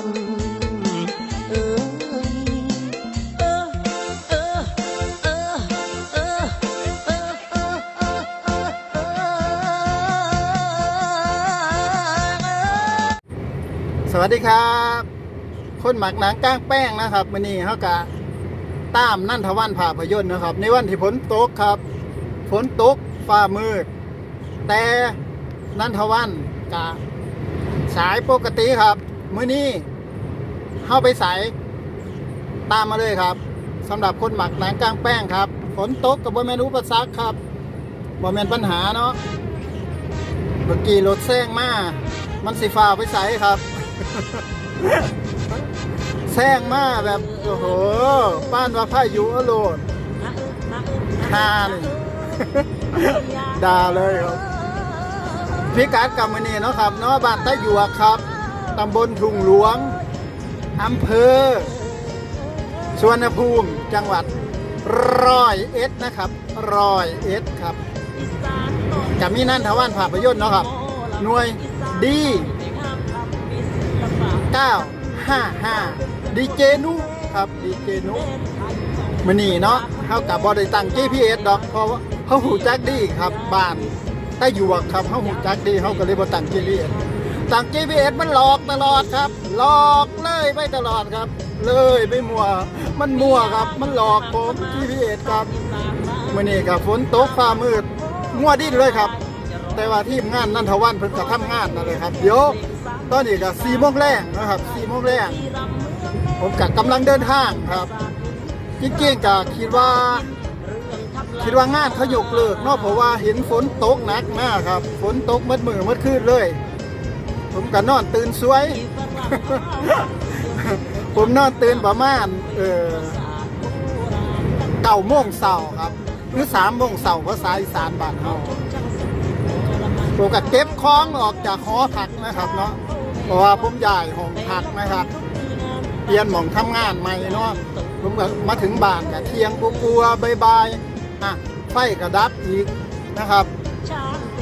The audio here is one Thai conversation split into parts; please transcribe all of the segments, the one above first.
สวัสดีครับ คนหมักหนังก้างแป้งนะครับมื่อนี้เขากะตามนั่นทวันผ่าพยนต์นะครับ ในวันที่ฝนตกครับฝนตกฟ้ามืด แต่นั่นทวันกะสายปกติครับ มื่อนี้เข้าไปใสายตามมาเลยครับสำหรับคนหมักหนังก้างแป้งครับ ฝนตกกับบ่แม่นอุปสรรคครับบ่แม่นปัญหาเนาะเมื่อกี้รถแซงมามันสิฟ้าไปใสครับแซงมาแบบโอ้โหป้านว่าพายุอโลดฮานี่ด่าเลยครับพิกัดกำมนีเนาะครับเนาะบ้านตะหยวกครับ ตำบลทุ่งหลวง อำเภอสวนภูมิ จังหวัดร้อยเอ็ดนะครับร้อยเอ็ดครับจะมีนั่นทวานภาพยนตร์เนาะครับ หน่วยดี955ดีเจนุครับดีเจนุมันนี่เนาะเขากับบอได้ตั้ง GPS ดอกเพราะว่าเขาหูจักดีครับบ้านใต้อยู่ครับเขาหูจักดีเขาก็เลยบอตั้ง GPS ตั้ง GPS มันหลอกตลอดครับ หลอกเลยไปตลอดครับ เลยไม่มัว มันมัวครับ มันหลอกผม GPS ครับมันนี่กับฝนตกฟ้ามืดมัวดิ้นเลยครับ แต่ว่าทีมงานนันทวันเพิ่นก็ทำงานนั่นเลยครับเดี๋ยวตอนนี้ก็สี่โมงแรงนะครับสี่โมงแรงผมก็กำลังเดินทางครับจริงๆก็คิดว่า คิดว่างานเขายกเลิกเนาะเพราะว่าเห็นฝนตกหนักมากครับ ฝนตกมืดมือมืดคืนเลย ผมก็นอนตื่นสวย ผมนอนตื่นประมาณเออเก้าโมงเช้าครับ หรือสามโมงเช้าภาษาอีสานบ้านเฮาผมก็เก็บของออกจากหอพักนะครับเนาะเพราะว่าผมย้ายห้องพักนะครับเปลี่ยนหม่องทำงานใหม่เนาะผมก็มาถึงบ้านกับเที่ยงกลัวๆบายๆอะไฟกระดับอีกนะครับ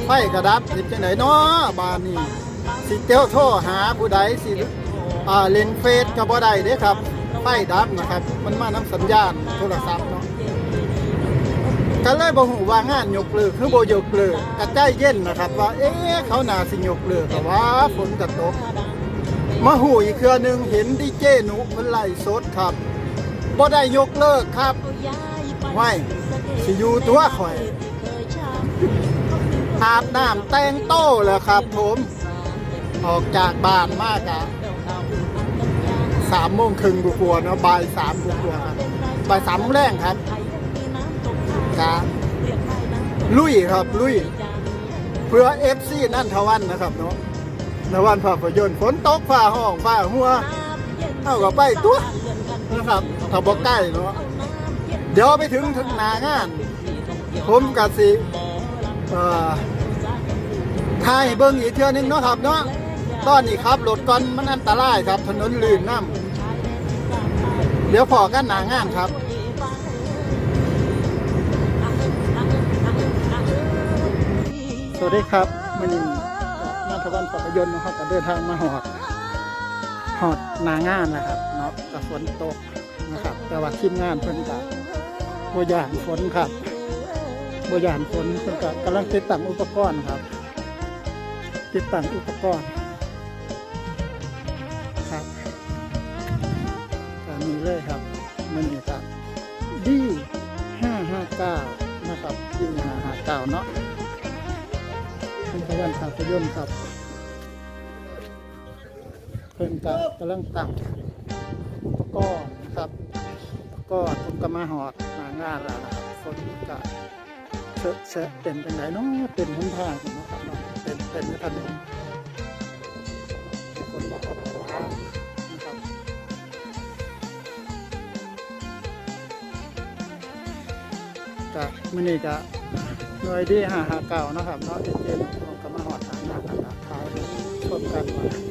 ไฟกระดับสิจะไหนเนาะบ้านนี้ สิเตียวโทรหาผู้ใดสิอ่าเล่นเฟซก็บ่ได้เด้ครับไฟดับนะครับ มันมาน้ำสัญญาณโทรศัพท์เนาะก็เลยบ่ฮู้ว่างานยกเลิกคือบ่ยกเลิกก็ใจเย็นนะครับ ว่าเอ๊ะเขาน่าสิยกเลิกแต่ว่าฝนก็ตกมาหูอีกเครือหนึ่งเห็นดีเจหนูเพิ่นไล่สดครับบ่ได้ยกเลิกครับไว้สิอยู่ตัวข่อยอาบน้ำแต่งโต้แล้วครับผม ออกจากบ้านมากอะสามโมงครึ่งกว่าๆเนาะบ่ายสามกว่าๆครับบ่ายสามโมงแรงครับกะลุยครับลุย เพื่อเอฟซีนั่นทวันนะครับเนาะนวันภาพยนตร์ฝนตกฟ้าห้องฟ้าหัวเท่ากับไปตัวนะครับถ้าบอกใกล้เนาะเดี๋ยวไปถึงถึงหนางาน ผมกะสิเอ่อถ่ายเบิ้งอีกเทื่อนึงเนาะครับเนาะ ตอนนี้ครับรถก่อนมันอันตรายครับ ถนนลื่นน้ำเดี๋ยวพอกันหนางานครับสวัสดีครับมันนี้นาทวันภาพยนต์นะครับก็เดินทางมาหอดหอดหนางานนะครับเนาะกับฝนตกนะครับ แต่ว่าทีมงานเพิ่นกับโบยานฝนครับโบยานฝนเพิ่นกับกำลังติดตั้งอุปกรณ์ครับ ติดตั้งอุปกรณ์ ครับดีห้าหาเก่าเนาะเป็นพยันภาพยนตร์ครับ เพิ่นกะกำลังตั้งอุปกรณ์นะครับอุปก็ผมก็มาหอดหางานแล้วนะครับคนกะเชอะเชอะเป็นจังไหนเนาะเป็นหนทางนะครับเนาะเป็นเป็นถนนฝน มื้อนี้กะหน่วยที่หาหาเก่านะครับเนาะที่เจนของกรรมหอดหางานต่างๆท้ายชมกันว่า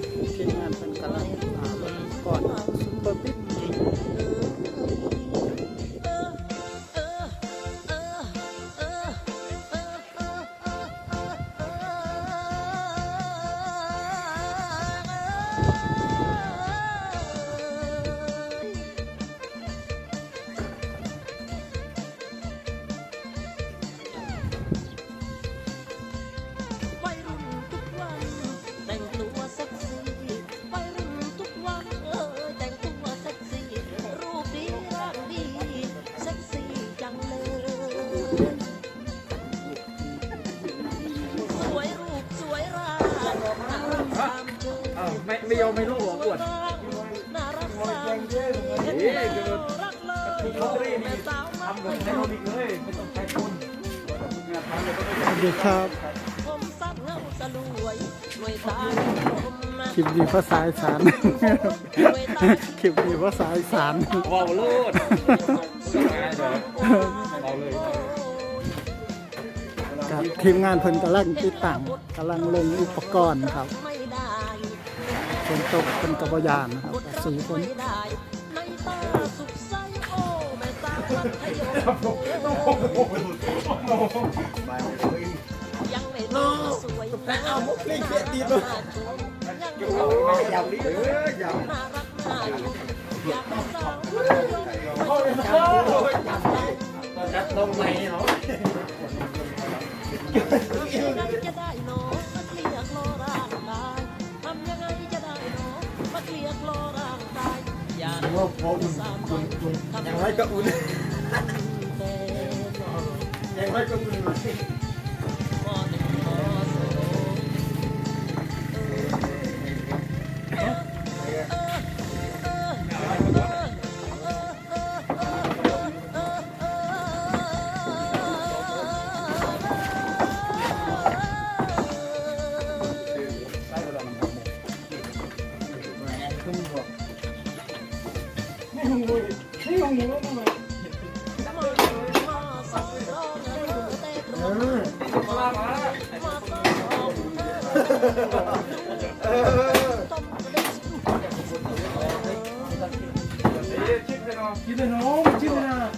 ไม่ยอมให้ลูกหัวปวดนี่จะทำแบบนี้อีเลยไม่ต้องใช้คนสวัสดีครับคลิปนี้ภาษาอีสานคลิปนี้ภาษาอีสานว้าวโลดกับทีมงานเพิ่นกำลังติดตั้งกำลังลงอุปกรณ์ครับ ฝนตกเป็นกบยานนะครับสีฝนน้องแต่เอาพวกเล่นเกียดีเลยยาวนี้เออยาวต้องไหมเนาะ Oh, un, un, un. Yang lain ke un. Yang lain ke un. Thank you. Give it home, give it up.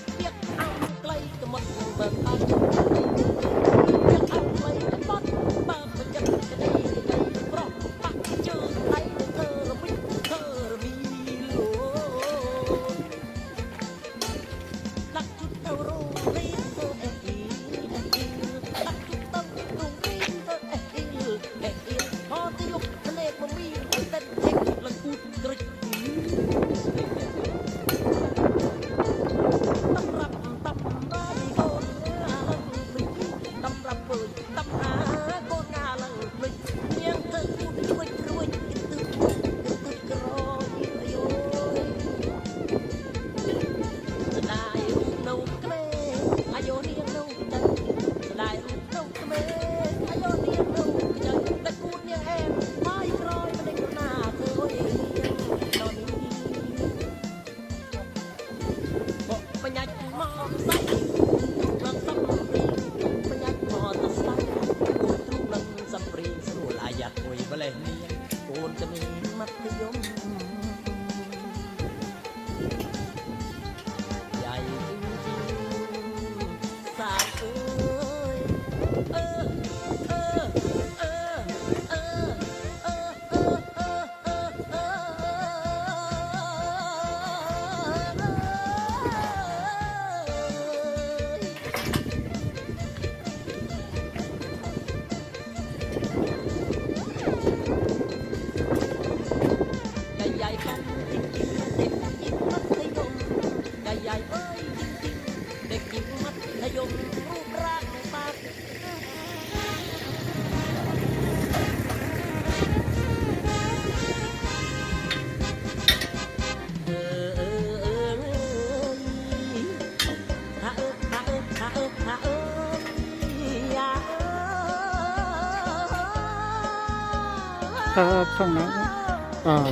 ช่องนั้น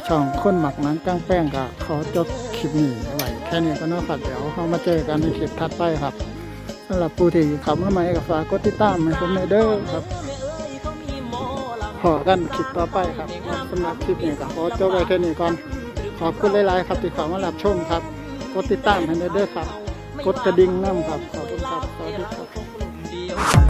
ช่องคนหมักนังกลางแป้งก็ขอจบคลิปนี้ไว้แค่นี้ก็เนาะครับเดี๋ยวเรามาเจอกันในคลิปถัดไปครับสำหรับผู้ที่เข้ามาใหม่ก็ฝากกดติดตามให้ผมในเด้อครับพอกันคลิปต่อไปครับสำหรับคลิปนี้ก็ขอจบไว้แค่นี้ก่อนขอบคุณหลาย ๆ ครับที่เข้ามารับชมครับ กดติดตามให้ในเด้อครับ กดกระดิ่งน้ำครับ ขอบคุณครับสวัสดีครับ